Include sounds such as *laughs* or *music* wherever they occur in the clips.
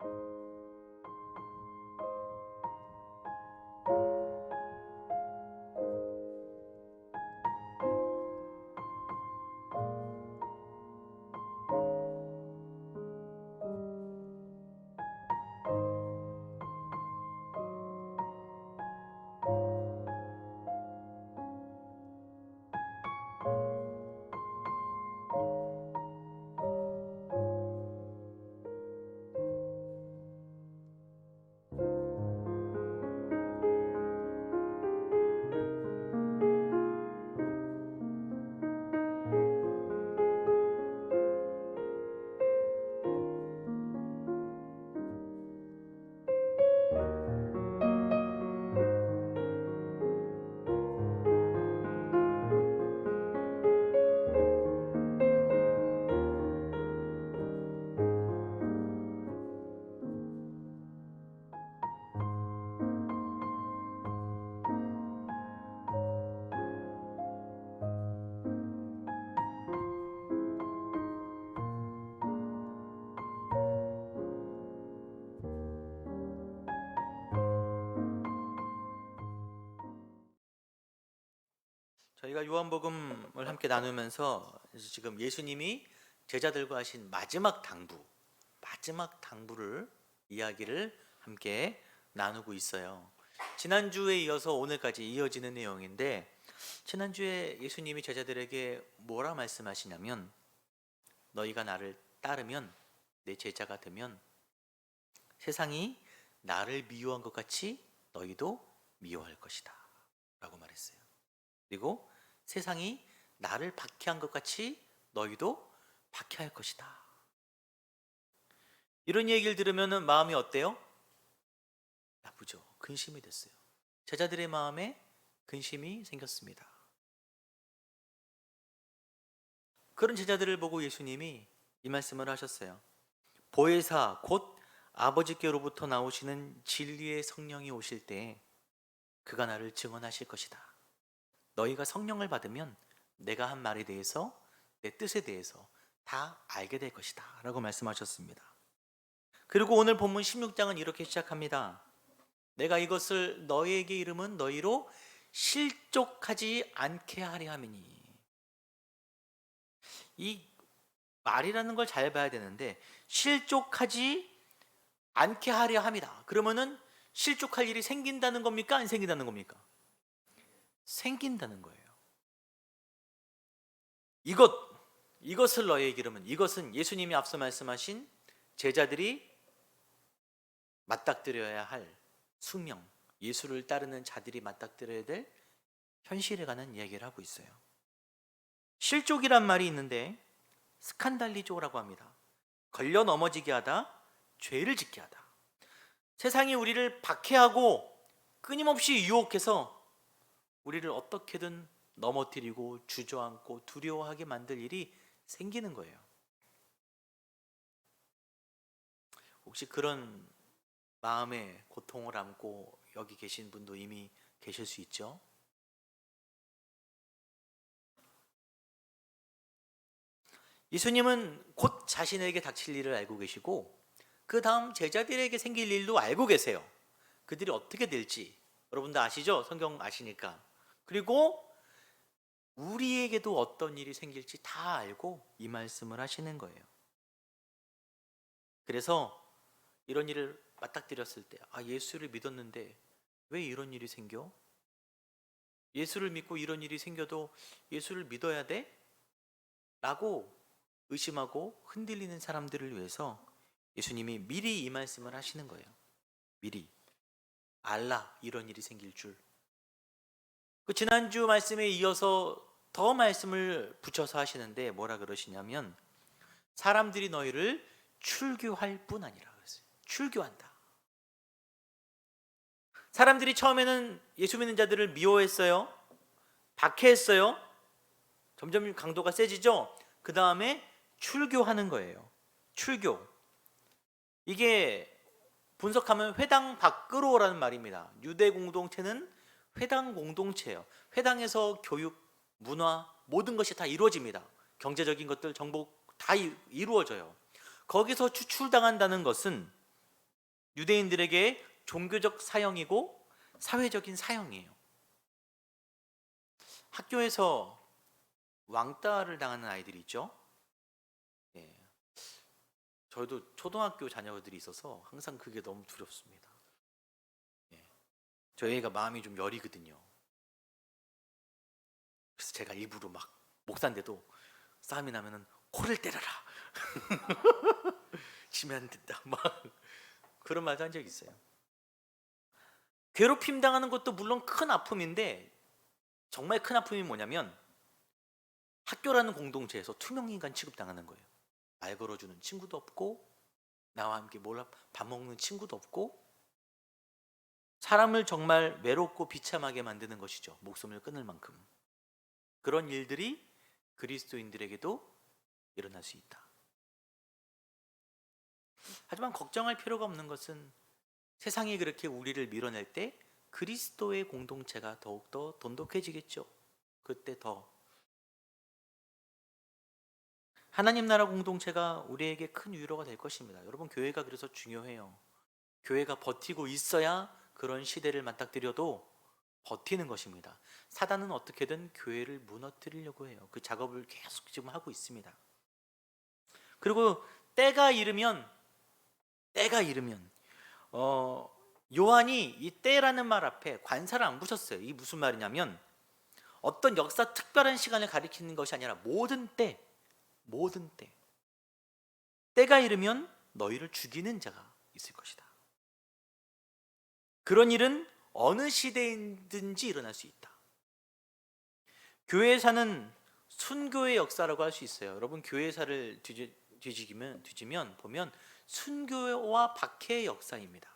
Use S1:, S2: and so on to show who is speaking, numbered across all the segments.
S1: you 저희가 요한복음을 함께 나누면서 지금 예수님이 제자들과 하신 마지막 당부, 마지막 당부를 이야기를 함께 나누고 있어요. 지난주에 이어서 오늘까지 이어지는 내용인데 지난주에 예수님이 제자들에게 뭐라 말씀하시냐면 너희가 나를 따르면 내 제자가 되면 세상이 나를 미워한 것 같이 너희도 미워할 것이다. 라고 말했어요. 그리고 세상이 나를 박해한 것 같이 너희도 박해할 것이다. 이런 얘기를 들으면 마음이 어때요? 나쁘죠. 근심이 됐어요. 제자들의 마음에 근심이 생겼습니다. 그런 제자들을 보고 예수님이 이 말씀을 하셨어요. 보혜사 곧 아버지께로부터 나오시는 진리의 성령이 오실 때 그가 나를 증언하실 것이다. 너희가 성령을 받으면 내가 한 말에 대해서 내 뜻에 대해서 다 알게 될 것이다. 라고 말씀하셨습니다. 그리고 오늘 본문 16장은 이렇게 시작합니다. 내가 이것을 너희에게 이름은 너희로 실족하지 않게 하려 함이니. 이 말이라는 걸 잘 봐야 되는데 실족하지 않게 하려 함이다. 그러면은 실족할 일이 생긴다는 겁니까? 안 생긴다는 겁니까? 생긴다는 거예요. 이것 이것을 너희에게 이르면 이것은 예수님이 앞서 말씀하신 제자들이 맞닥뜨려야 할 숙명, 예수를 따르는 자들이 맞닥뜨려야 될 현실에 관한 이야기를 하고 있어요. 실족이란 말이 있는데 스칸달리조라고 합니다. 걸려 넘어지게 하다, 죄를 짓게 하다. 세상이 우리를 박해하고 끊임없이 유혹해서 우리를 어떻게든 넘어뜨리고 주저앉고 두려워하게 만들 일이 생기는 거예요. 혹시 그런 마음의 고통을 안고 여기 계신 분도 이미 계실 수 있죠? 예수님은 곧 자신에게 닥칠 일을 알고 계시고 그 다음 제자들에게 생길 일도 알고 계세요. 그들이 어떻게 될지 여러분도 아시죠? 성경 아시니까. 그리고 우리에게도 어떤 일이 생길지 다 알고 이 말씀을 하시는 거예요. 그래서 이런 일을 맞닥뜨렸을 때, 아, 예수를 믿었는데 왜 이런 일이 생겨? 예수를 믿고 이런 일이 생겨도 예수를 믿어야 돼? 라고 의심하고 흔들리는 사람들을 위해서 예수님이 미리 이 말씀을 하시는 거예요. 미리. 알라, 이런 일이 생길 줄. 그 지난주 말씀에 이어서 더 말씀을 붙여서 하시는데 뭐라 그러시냐면 사람들이 너희를 출교할 뿐 아니라 그랬어요. 출교한다. 사람들이 처음에는 예수 믿는 자들을 미워했어요. 박해했어요. 점점 강도가 세지죠. 그 다음에 출교하는 거예요. 출교. 이게 분석하면 회당 밖으로라는 말입니다. 유대 공동체는 회당 공동체예요. 회당에서 교육, 문화 모든 것이 다 이루어집니다. 경제적인 것들, 정복 다 이- 이루어져요. 거기서 추출당한다는 것은 유대인들에게 종교적 사형이고 사회적인 사형이에요. 학교에서 왕따를 당하는 아이들이 있죠. 예. 저희도 초등학교 자녀들이 있어서 항상 그게 너무 두렵습니다. 예. 저희 애가 마음이 좀 여리거든요. 그래서 제가 일부러 막 목사인데도 싸움이 나면은 코를 때려라. *laughs* 지면 안 된다. 막 그런 말도 한적 있어요. 괴롭힘 당하는 것도 물론 큰 아픔인데 정말 큰 아픔이 뭐냐면 학교라는 공동체에서 투명 인간 취급 당하는 거예요. 말 걸어주는 친구도 없고 나와 함께 몰라 밥 먹는 친구도 없고 사람을 정말 외롭고 비참하게 만드는 것이죠. 목숨을 끊을 만큼 그런 일들이 그리스도인들에게도 일어날 수 있다. 하지만 걱정할 필요가 없는 것은 세상이 그렇게 우리를 밀어낼 때 그리스도의 공동체가 더욱더 돈독해지겠죠. 그때 더 하나님 나라 공동체가 우리에게 큰 위로가 될 것입니다. 여러분 교회가 그래서 중요해요. 교회가 버티고 있어야 그런 시대를 맞닥뜨려도 버티는 것입니다. 사단은 어떻게든 교회를 무너뜨리려고 해요. 그 작업을 계속 지금 하고 있습니다. 그리고 때가 이르면 때가 이르면 어, 요한이 이 때라는 말 앞에 관사를 안 붙였어요. 이 무슨 말이냐면 어떤 역사 특별한 시간을 가리키는 것이 아니라 모든 때, 모든 때. 때가 이르면 너희를 죽이는 자가 있을 것이다. 그런 일은 어느 시대이든지 일어날 수 있다. 교회사는 순교의 역사라고 할 수 있어요. 여러분 교회사를 뒤지, 뒤지면 뒤지면 보면 순교와 박해의 역사입니다.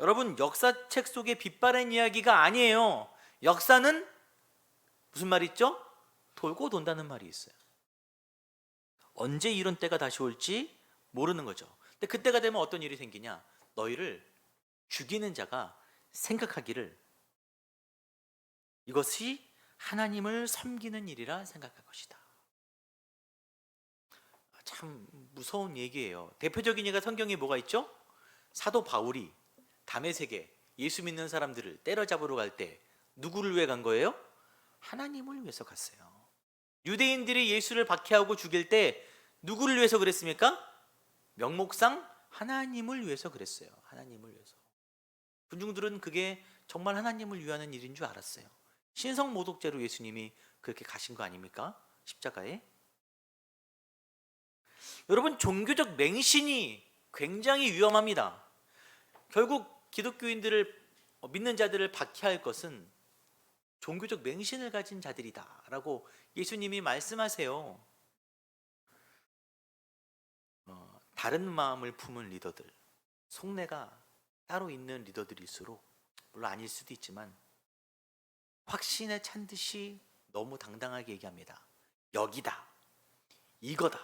S1: 여러분 역사책 속에 빛바랜 이야기가 아니에요. 역사는 무슨 말이 있죠? 돌고 돈다는 말이 있어요. 언제 이런 때가 다시 올지 모르는 거죠. 근데 그때가 되면 어떤 일이 생기냐? 너희를 죽이는 자가 생각하기를 이것이 하나님을 섬기는 일이라 생각할 것이다. 참 무서운 얘기예요. 대표적인 예가 성경에 뭐가 있죠? 사도 바울이 담에색에 예수 믿는 사람들을 때려잡으러 갈 때 누구를 위해 간 거예요? 하나님을 위해서 갔어요. 유대인들이 예수를 박해하고 죽일 때 누구를 위해서 그랬습니까? 명목상 하나님을 위해서 그랬어요. 하나님을 위해서. 군중들은 그게 정말 하나님을 위하는 일인 줄 알았어요. 신성 모독죄로 예수님이 그렇게 가신 거 아닙니까? 십자가에. 여러분 종교적 맹신이 굉장히 위험합니다. 결국 기독교인들을 어, 믿는 자들을 박해할 것은 종교적 맹신을 가진 자들이다라고 예수님이 말씀하세요. 어, 다른 마음을 품은 리더들, 속내가 따로 있는 리더들일수록 물론 아닐 수도 있지만 확신에 찬 듯이 너무 당당하게 얘기합니다. 여기다, 이거다,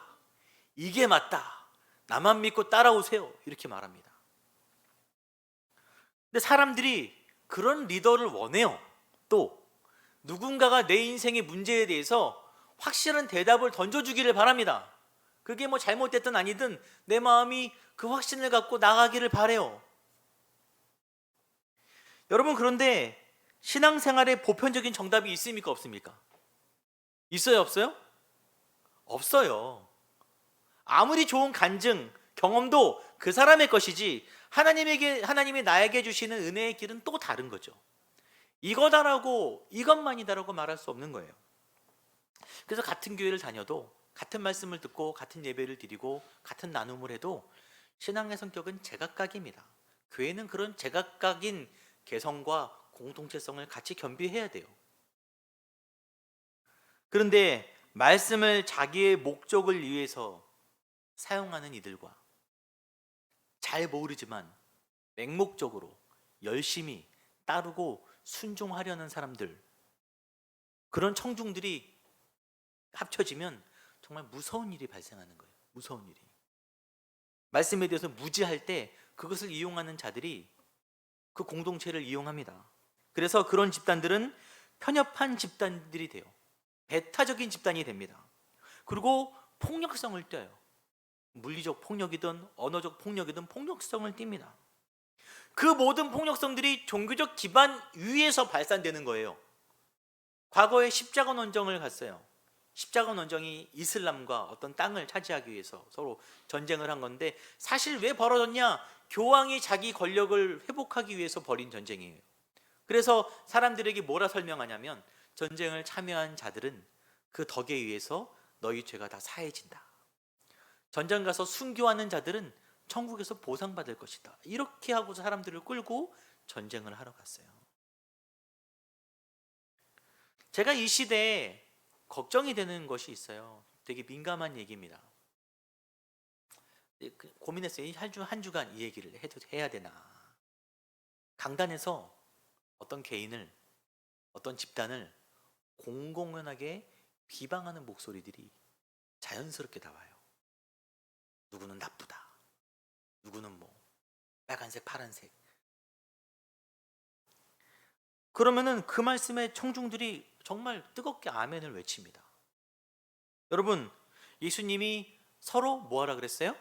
S1: 이게 맞다. 나만 믿고 따라오세요. 이렇게 말합니다. 근데 사람들이 그런 리더를 원해요. 또 누군가가 내 인생의 문제에 대해서 확실한 대답을 던져주기를 바랍니다. 그게 뭐 잘못됐든 아니든 내 마음이 그 확신을 갖고 나가기를 바래요. 여러분 그런데 신앙생활에 보편적인 정답이 있습니까 없습니까? 있어요 없어요? 없어요. 아무리 좋은 간증, 경험도 그 사람의 것이지 하나님에게 하나님이 나에게 주시는 은혜의 길은 또 다른 거죠. 이거다라고 이것만이다라고 말할 수 없는 거예요. 그래서 같은 교회를 다녀도 같은 말씀을 듣고 같은 예배를 드리고 같은 나눔을 해도 신앙의 성격은 제각각입니다. 교회는 그런 제각각인 개성과 공동체성을 같이 겸비해야 돼요. 그런데 말씀을 자기의 목적을 위해서 사용하는 이들과 잘 모르지만 맹목적으로 열심히 따르고 순종하려는 사람들 그런 청중들이 합쳐지면 정말 무서운 일이 발생하는 거예요. 무서운 일이. 말씀에 대해서 무지할 때 그것을 이용하는 자들이 그 공동체를 이용합니다. 그래서 그런 집단들은 편협한 집단들이 돼요. 배타적인 집단이 됩니다. 그리고 폭력성을 떼요. 물리적 폭력이든 언어적 폭력이든 폭력성을 띱니다. 그 모든 폭력성들이 종교적 기반 위에서 발산되는 거예요. 과거에 십자가 논쟁을 갔어요. 십자가 논쟁이 이슬람과 어떤 땅을 차지하기 위해서 서로 전쟁을 한 건데 사실 왜 벌어졌냐? 교황이 자기 권력을 회복하기 위해서 벌인 전쟁이에요. 그래서 사람들에게 뭐라 설명하냐면 전쟁을 참여한 자들은 그 덕에 의해서 너희 죄가 다 사해진다. 전쟁 가서 순교하는 자들은 천국에서 보상받을 것이다. 이렇게 하고 사람들을 끌고 전쟁을 하러 갔어요. 제가 이 시대에 걱정이 되는 것이 있어요. 되게 민감한 얘기입니다. 예, 그 고민했어요. 한, 주, 한 주간 이 얘기를 해야 되나. 강단에서 어떤 개인을, 어떤 집단을 공공연하게 비방하는 목소리들이 자연스럽게 나와요. 누구는 나쁘다. 누구는 뭐 빨간색, 파란색. 그러면은 그 말씀에 청중들이 정말 뜨겁게 아멘을 외칩니다. 여러분, 예수님이 서로 뭐하라 그랬어요?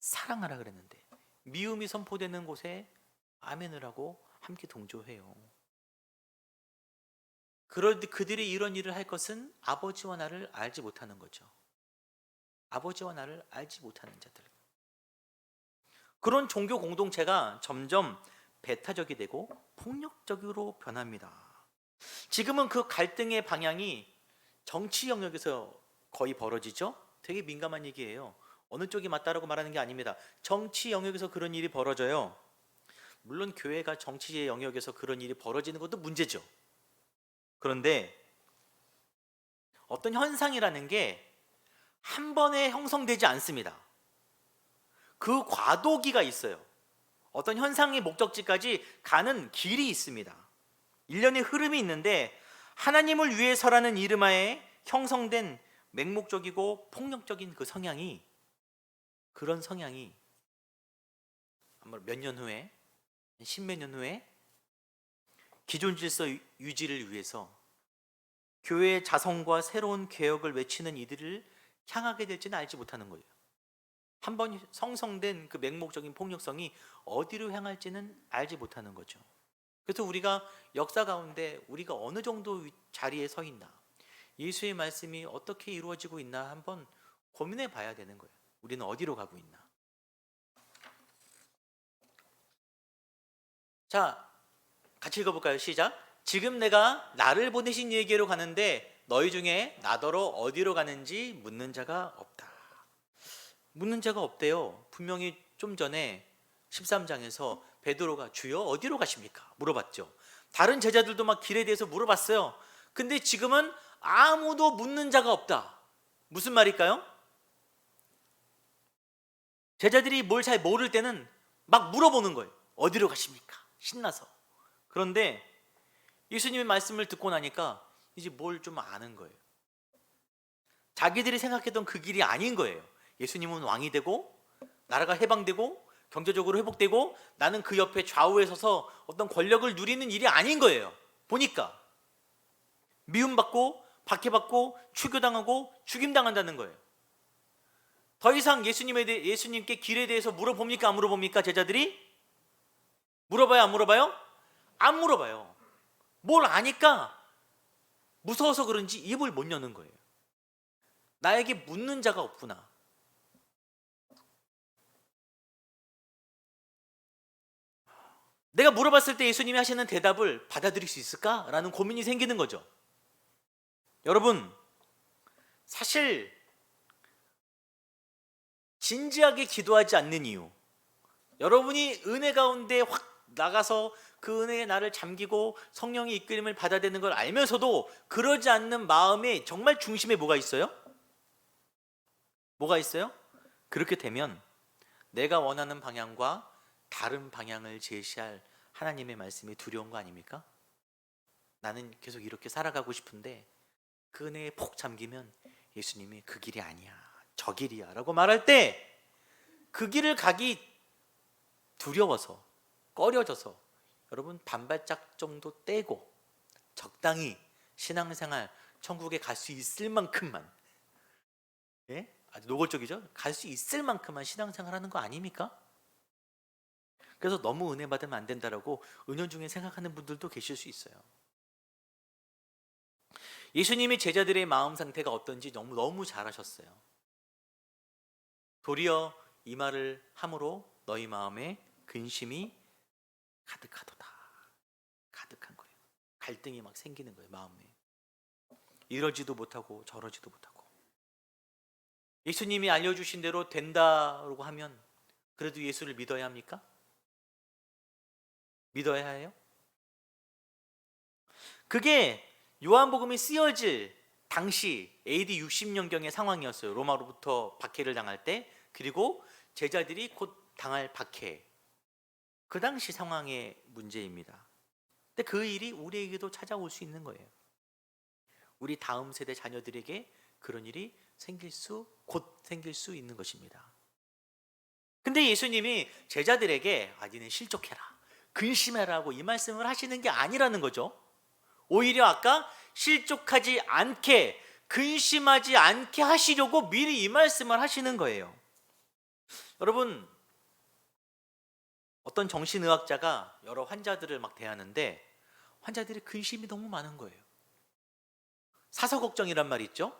S1: 사랑하라 그랬는데 미움이 선포되는 곳에 아멘을 하고 함께 동조해요. 그럴 때 그들이 이런 일을 할 것은 아버지와 나를 알지 못하는 거죠. 아버지와 나를 알지 못하는 자들. 그런 종교 공동체가 점점 배타적이 되고 폭력적으로 변합니다. 지금은 그 갈등의 방향이 정치 영역에서 거의 벌어지죠? 되게 민감한 얘기예요. 어느 쪽이 맞다라고 말하는 게 아닙니다. 정치 영역에서 그런 일이 벌어져요. 물론 교회가 정치의 영역에서 그런 일이 벌어지는 것도 문제죠. 그런데 어떤 현상이라는 게 한 번에 형성되지 않습니다. 그 과도기가 있어요. 어떤 현상의 목적지까지 가는 길이 있습니다. 일련의 흐름이 있는데 하나님을 위해서라는 이름하에 형성된 맹목적이고 폭력적인 그 성향이 그런 성향이 몇년 후에 십몇 년 후에 기존 질서 유지를 위해서 교회의 자성과 새로운 개혁을 외치는 이들을 향하게 될지는 알지 못하는 거예요. 한 번 성성된 그 맹목적인 폭력성이 어디로 향할지는 알지 못하는 거죠. 그래서 우리가 역사 가운데 우리가 어느 정도 자리에 서 있나, 예수의 말씀이 어떻게 이루어지고 있나 한번 고민해 봐야 되는 거예요. 우리는 어디로 가고 있나. 자, 같이 읽어볼까요? 시작. 지금 내가 나를 보내신 이에게로 가는데 너희 중에 나더러 어디로 가는지 묻는 자가 없다. 묻는 자가 없대요. 분명히 좀 전에 13장에서 베드로가 주여 어디로 가십니까? 물어봤죠. 다른 제자들도 막 길에 대해서 물어봤어요. 근데 지금은 아무도 묻는 자가 없다. 무슨 말일까요? 제자들이 뭘 잘 모를 때는 막 물어보는 거예요. 어디로 가십니까? 신나서. 그런데 예수님의 말씀을 듣고 나니까 이제 뭘 좀 아는 거예요. 자기들이 생각했던 그 길이 아닌 거예요. 예수님은 왕이 되고 나라가 해방되고 경제적으로 회복되고 나는 그 옆에 좌우에 서서 어떤 권력을 누리는 일이 아닌 거예요. 보니까 미움받고 박해받고 추교당하고 죽임당한다는 거예요. 더 이상 예수님에 대해 예수님께 길에 대해서 물어봅니까 안 물어봅니까 제자들이 물어봐요 안 물어봐요? 안 물어봐요. 뭘 아니까 무서워서 그런지 입을 못 여는 거예요. 나에게 묻는 자가 없구나. 내가 물어봤을 때 예수님이 하시는 대답을 받아들일 수 있을까라는 고민이 생기는 거죠. 여러분, 사실 진지하게 기도하지 않는 이유. 여러분이 은혜 가운데 확 나가서 그 은혜에 나를 잠기고 성령의 이끌림을 받아들이는 걸 알면서도 그러지 않는 마음의 정말 중심에 뭐가 있어요? 뭐가 있어요? 그렇게 되면 내가 원하는 방향과 다른 방향을 제시할 하나님의 말씀이 두려운 거 아닙니까? 나는 계속 이렇게 살아가고 싶은데 그 은혜에 폭 잠기면 예수님이 그 길이 아니야. 저 길이야. 라고 말할 때 그 길을 가기 두려워서 꺼려져서 여러분 반발짝 정도 떼고 적당히 신앙생활 천국에 갈 수 있을 만큼만 예? 아주 노골적이죠? 갈 수 있을 만큼만 신앙생활 하는 거 아닙니까? 그래서 너무 은혜 받으면 안 된다라고 은연중에 생각하는 분들도 계실 수 있어요. 예수님이 제자들의 마음 상태가 어떤지 너무 너무 잘 아셨어요. 도리어 이 말을 함으로 너희 마음에 근심이 가득하도다. 가득한 거예요. 갈등이 막 생기는 거예요, 마음에. 이러지도 못하고 저러지도 못하고. 예수님이 알려주신 대로 된다고 하면 그래도 예수를 믿어야 합니까? 믿어야 해요? 그게 요한복음이 쓰여질 당시 AD 60년경의 상황이었어요. 로마로부터 박해를 당할 때 그리고 제자들이 곧 당할 박해. 그 당시 상황의 문제입니다. 근데 그 일이 우리에게도 찾아올 수 있는 거예요. 우리 다음 세대 자녀들에게 그런 일이 생길 수, 곧 생길 수 있는 것입니다. 근데 예수님이 제자들에게 아, 니네 실족해라. 근심해라고 이 말씀을 하시는 게 아니라는 거죠. 오히려 아까 실족하지 않게, 근심하지 않게 하시려고 미리 이 말씀을 하시는 거예요. 여러분, 어떤 정신의학자가 여러 환자들을 막 대하는데 환자들이 근심이 너무 많은 거예요. 사서 걱정이란 말이 있죠.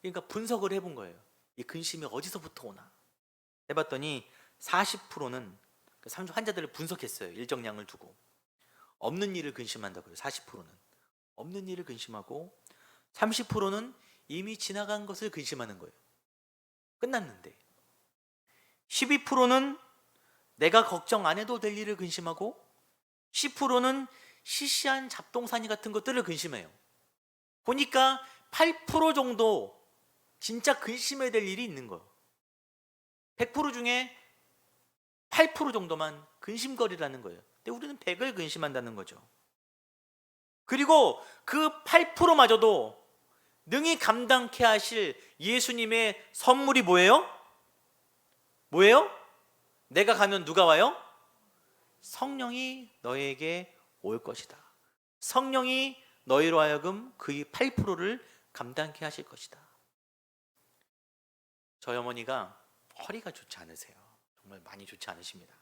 S1: 그러니까 분석을 해본 거예요. 이 근심이 어디서부터 오나 해봤더니 40%는 그 환자들을 분석했어요. 일정량을 두고 없는 일을 근심한다고요. 40%는 없는 일을 근심하고 30%는 이미 지나간 것을 근심하는 거예요. 끝났는데 12%는 내가 걱정 안 해도 될 일을 근심하고 10%는 시시한 잡동사니 같은 것들을 근심해요. 보니까 8% 정도 진짜 근심해야 될 일이 있는 거예요. 100% 중에 8% 정도만 근심거리라는 거예요. 근데 우리는 100을 근심한다는 거죠. 그리고 그 8%마저도 능히 감당케 하실 예수님의 선물이 뭐예요? 뭐예요? 내가 가면 누가 와요? 성령이 너에게 올 것이다. 성령이 너희로 하여금 그의 8%를 감당케 하실 것이다. 저희 어머니가 허리가 좋지 않으세요. 정말 많이 좋지 않으십니다.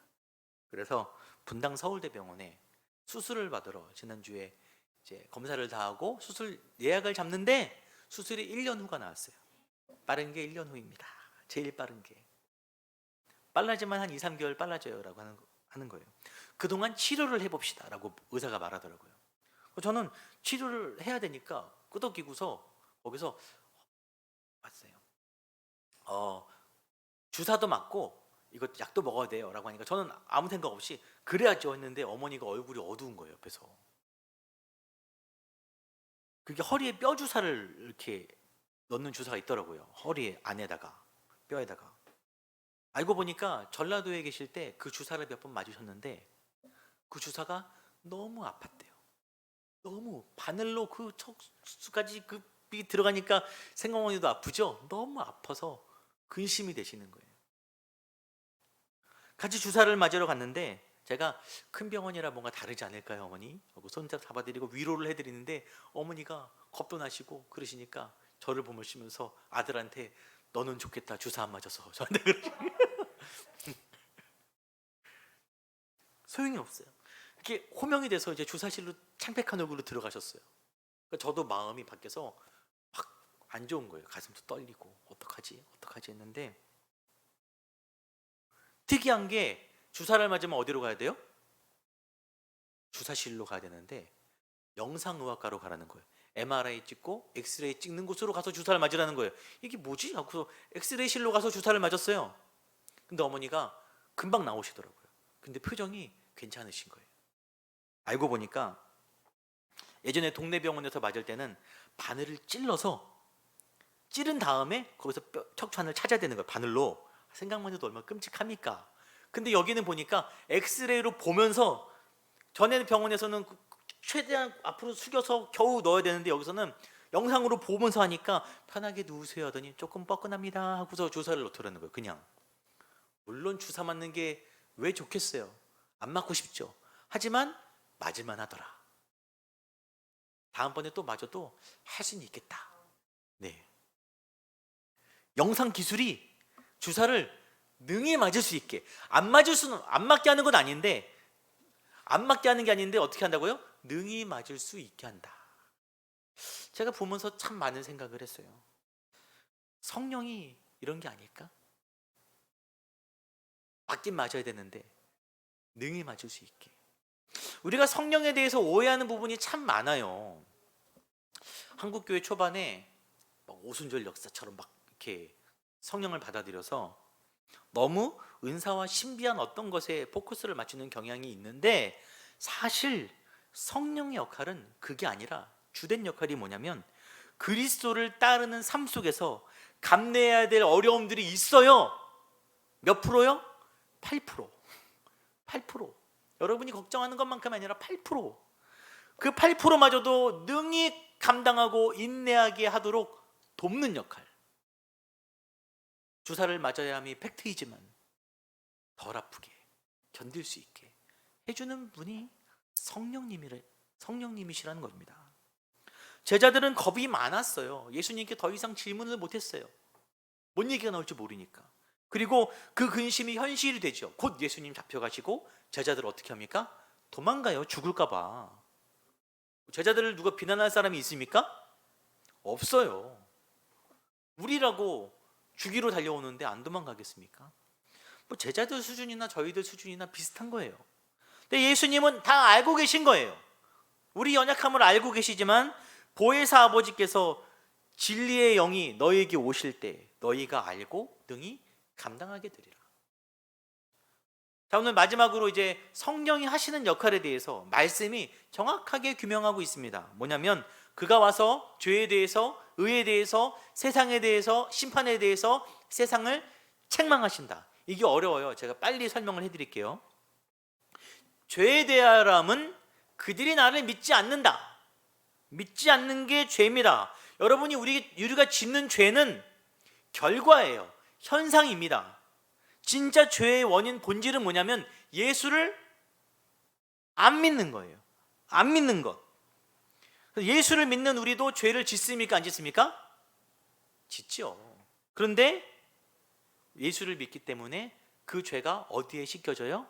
S1: 그래서 분당 서울대병원에 수술을 받으러 지난주에 이제 검사를 다 하고 수술 예약을 잡는데 수술이 1년 후가 나왔어요. 빠른 게 1년 후입니다. 제일 빠른 게. 빨라지만 한 2, 3개월 빨라져요라고 하는, 하는 거예요. 그동안 치료를 해봅시다라고 의사가 말하더라고요. 저는 치료를 해야 되니까 끄덕이고서 거기서 왔어요. 어, 주사도 맞고 이거 약도 먹어야 돼요라고 하니까 저는 아무 생각 없이 그래야죠 했는데 어머니가 얼굴이 어두운 거예요 옆에서. 그게 허리에 뼈 주사를 이렇게 넣는 주사가 있더라고요. 허리 안에다가 뼈에다가. 알고 보니까 전라도에 계실 때 그 주사를 몇 번 맞으셨는데 그 주사가 너무 아팠대요. 너무 바늘로 그 척수까지 그 들어가니까 생각만해도 아프죠. 너무 아파서 근심이 되시는 거예요. 같이 주사를 맞으러 갔는데 제가 큰 병원이라 뭔가 다르지 않을까요, 어머니? 하고 손잡 잡아드리고 위로를 해드리는데 어머니가 겁도 나시고 그러시니까 저를 보시면서 아들한테 너는 좋겠다 주사 안 맞아서 *laughs* 저한테 그러시 소용이 없어요. 이렇게 호명이 돼서 이제 주사실로 창백한 얼굴로 들어가셨어요. 그러니까 저도 마음이 바뀌어서 막 안 좋은 거예요. 가슴도 떨리고 어떡하지 어떡하지 했는데 특이한 게 주사를 맞으면 어디로 가야 돼요? 주사실로 가야 되는데 영상의학과로 가라는 거예요. MRI 찍고 엑스레이 찍는 곳으로 가서 주사를 맞으라는 거예요. 이게 뭐지? 하고서 엑스레이실로 가서 주사를 맞았어요. 근데 어머니가 금방 나오시더라고요. 근데 표정이 괜찮으신 거예요. 알고 보니까 예전에 동네 병원에서 맞을 때는 바늘을 찔러서 찌른 다음에 거기서 뼈, 척추 안을 찾아야 되는 거예요. 바늘로. 생각만 해도 얼마나 끔찍합니까? 근데 여기는 보니까 엑스레이로 보면서 전에는 병원에서는 그 최대한 앞으로 숙여서 겨우 넣어야 되는데 여기서는 영상으로 보면서 하니까 편하게 누우세요 하더니 조금 뻐근합니다 하고서 주사를 놓더라는 거예요. 그냥. 물론 주사 맞는 게 왜 좋겠어요? 안 맞고 싶죠. 하지만 맞을만 하더라. 다음번에 또 맞아도 할 수는 있겠다. 네. 영상 기술이 주사를 능히 맞을 수 있게 안 맞을 수는 안 맞게 하는 건 아닌데 안 맞게 하는 게 아닌데 어떻게 한다고요? 능히 맞을 수 있게 한다. 제가 보면서 참 많은 생각을 했어요. 성령이 이런 게 아닐까? 맞긴 맞아야 되는데 능히 맞을 수 있게. 우리가 성령에 대해서 오해하는 부분이 참 많아요. 한국 교회 초반에 막 오순절 역사처럼 막 이렇게 성령을 받아들여서 너무 은사와 신비한 어떤 것에 포커스를 맞추는 경향이 있는데 사실 성령의 역할은 그게 아니라 주된 역할이 뭐냐면 그리스도를 따르는 삶 속에서 감내해야 될 어려움들이 있어요. 몇 프로요? 8%. 8%. 여러분이 걱정하는 것만큼 아니라 8%. 그 8%마저도 능히 감당하고 인내하게 하도록 돕는 역할. 주사를 맞아야 함이 팩트이지만 덜 아프게 견딜 수 있게 해주는 분이 성령님이래 성령님이시라는 겁니다. 제자들은 겁이 많았어요. 예수님께 더 이상 질문을 못했어요. 뭔 얘기가 나올지 모르니까. 그리고 그 근심이 현실이 되죠. 곧 예수님 잡혀가시고 제자들 어떻게 합니까? 도망가요. 죽을까봐. 제자들을 누가 비난할 사람이 있습니까? 없어요. 우리라고 죽이로 달려오는데 안 도망가겠습니까? 뭐 제자들 수준이나 저희들 수준이나 비슷한 거예요. 근데 예수님은 다 알고 계신 거예요. 우리 연약함을 알고 계시지만 보혜사 아버지께서 진리의 영이 너희에게 오실 때 너희가 알고 능히 감당하게 되리라. 자, 오늘 마지막으로 이제 성령이 하시는 역할에 대해서 말씀이 정확하게 규명하고 있습니다. 뭐냐면 그가 와서 죄에 대해서, 의에 대해서, 세상에 대해서, 심판에 대해서 세상을 책망하신다. 이게 어려워요. 제가 빨리 설명을 해드릴게요. 죄에 대하람은 그들이 나를 믿지 않는다. 믿지 않는 게 죄입니다. 여러분이 우리 우리가 짓는 죄는 결과예요. 현상입니다. 진짜 죄의 원인 본질은 뭐냐면 예수를 안 믿는 거예요. 안 믿는 것. 예수를 믿는 우리도 죄를 짓습니까? 안 짓습니까? 짓죠. 그런데 예수를 믿기 때문에 그 죄가 어디에 씻겨져요?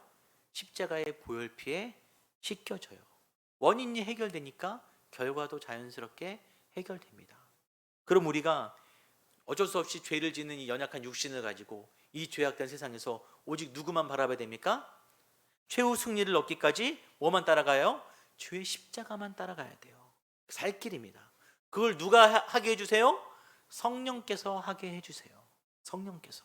S1: 십자가의 보혈피에 씻겨져요. 원인이 해결되니까 결과도 자연스럽게 해결됩니다. 그럼 우리가 어쩔 수 없이 죄를 짓는 이 연약한 육신을 가지고 이 죄악된 세상에서 오직 누구만 바라봐야 됩니까? 최후 승리를 얻기까지 뭐만 따라가요? 주의 십자가만 따라가야 돼요. 살 길입니다. 그걸 누가 하- 하게 해주세요? 성령께서 하게 해주세요. 성령께서.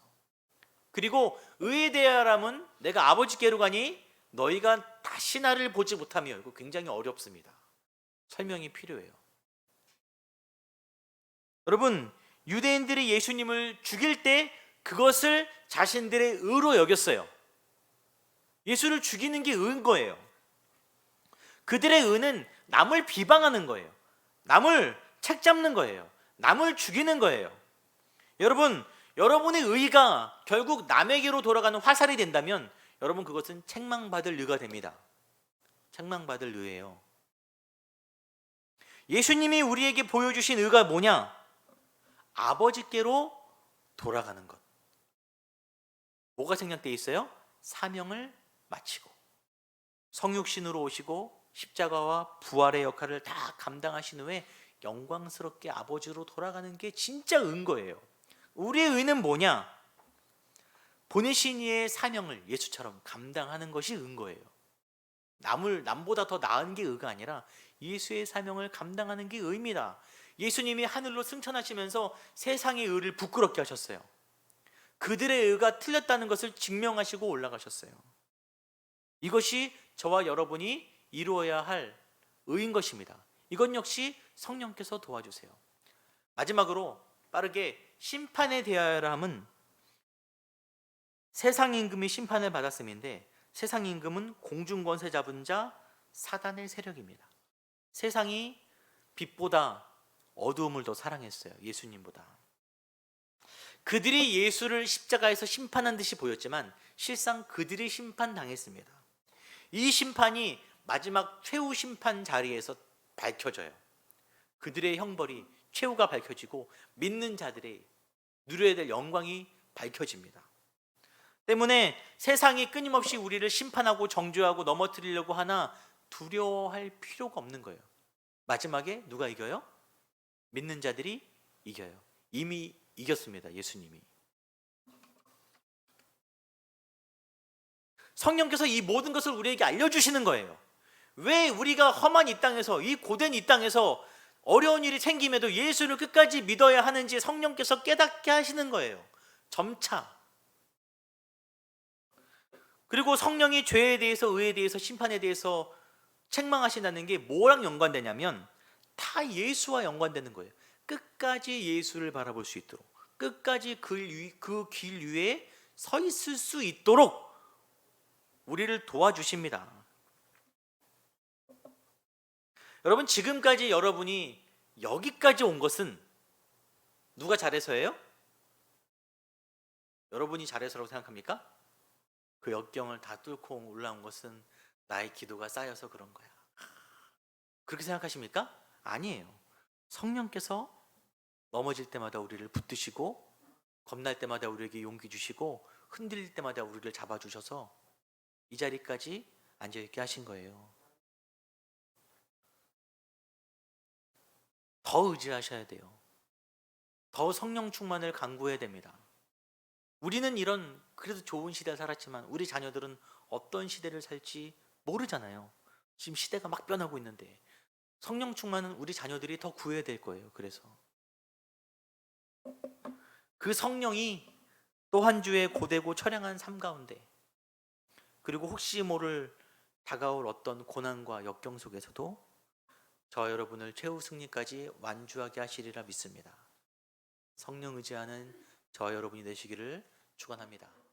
S1: 그리고 의에 대하람은 내가 아버지께로 가니 너희가 다시 나를 보지 못하며 이거 굉장히 어렵습니다. 설명이 필요해요. 여러분 유대인들이 예수님을 죽일 때 그것을 자신들의 의로 여겼어요. 예수를 죽이는 게 의인 거예요. 그들의 의는 남을 비방하는 거예요. 남을 책 잡는 거예요. 남을 죽이는 거예요. 여러분, 여러분의 의가 결국 남에게로 돌아가는 화살이 된다면 여러분 그것은 책망받을 의가 됩니다. 책망받을 의예요. 예수님이 우리에게 보여주신 의가 뭐냐? 아버지께로 돌아가는 것. 뭐가 생략되어 있어요? 사명을 마치고 성육신으로 오시고 십자가와 부활의 역할을 다 감당하신 후에 영광스럽게 아버지로 돌아가는 게 진짜 은 거예요. 우리의 의는 뭐냐? 보내신 이의 사명을 예수처럼 감당하는 것이 은 거예요. 남을 남보다 더 나은 게 의가 아니라 예수의 사명을 감당하는 게 의입니다. 예수님이 하늘로 승천하시면서 세상의 의를 부끄럽게 하셨어요. 그들의 의가 틀렸다는 것을 증명하시고 올라가셨어요. 이것이 저와 여러분이 이루어야 할 의인 것입니다. 이건 역시 성령께서 도와주세요. 마지막으로 빠르게 심판에 대하여 함은 세상 임금이 심판을 받았음인데 세상 임금은 공중 권세 잡은 자 사단의 세력입니다. 세상이 빛보다 어두움을 더 사랑했어요. 예수님보다. 그들이 예수를 십자가에서 심판한 듯이 보였지만 실상 그들이 심판당했습니다. 이 심판이 마지막 최후 심판 자리에서 밝혀져요. 그들의 형벌이 최후가 밝혀지고 믿는 자들의 누려야 될 영광이 밝혀집니다. 때문에 세상이 끊임없이 우리를 심판하고 정죄하고 넘어뜨리려고 하나 두려워할 필요가 없는 거예요. 마지막에 누가 이겨요? 믿는 자들이 이겨요. 이미 이겼습니다. 예수님이. 성령께서 이 모든 것을 우리에게 알려주시는 거예요. 왜 우리가 험한 이 땅에서, 이 고된 이 땅에서 어려운 일이 생김에도 예수를 끝까지 믿어야 하는지 성령께서 깨닫게 하시는 거예요. 점차. 그리고 성령이 죄에 대해서, 의에 대해서, 심판에 대해서 책망하신다는 게 뭐랑 연관되냐면 다 예수와 연관되는 거예요. 끝까지 예수를 바라볼 수 있도록, 끝까지 그길 위에 서 있을 수 있도록 우리를 도와주십니다. 여러분 지금까지 여러분이 여기까지 온 것은 누가 잘해서예요? 여러분이 잘해서라고 생각합니까? 그 역경을 다 뚫고 올라온 것은 나의 기도가 쌓여서 그런 거야. 그렇게 생각하십니까? 아니에요. 성령께서 넘어질 때마다 우리를 붙드시고 겁날 때마다 우리에게 용기 주시고 흔들릴 때마다 우리를 잡아주셔서 이 자리까지 앉아 있게 하신 거예요. 더 의지하셔야 돼요. 더 성령 충만을 강구해야 됩니다. 우리는 이런 그래도 좋은 시대를 살았지만 우리 자녀들은 어떤 시대를 살지 모르잖아요. 지금 시대가 막 변하고 있는데 성령 충만은 우리 자녀들이 더 구해야 될 거예요. 그래서 그 성령이 또 한 주의 고되고 처량한 삶 가운데 그리고 혹시 모를 다가올 어떤 고난과 역경 속에서도 저 여러분을 최후 승리까지 완주하게 하시리라 믿습니다. 성령 의지하는 저 여러분이 되시기를 축원합니다.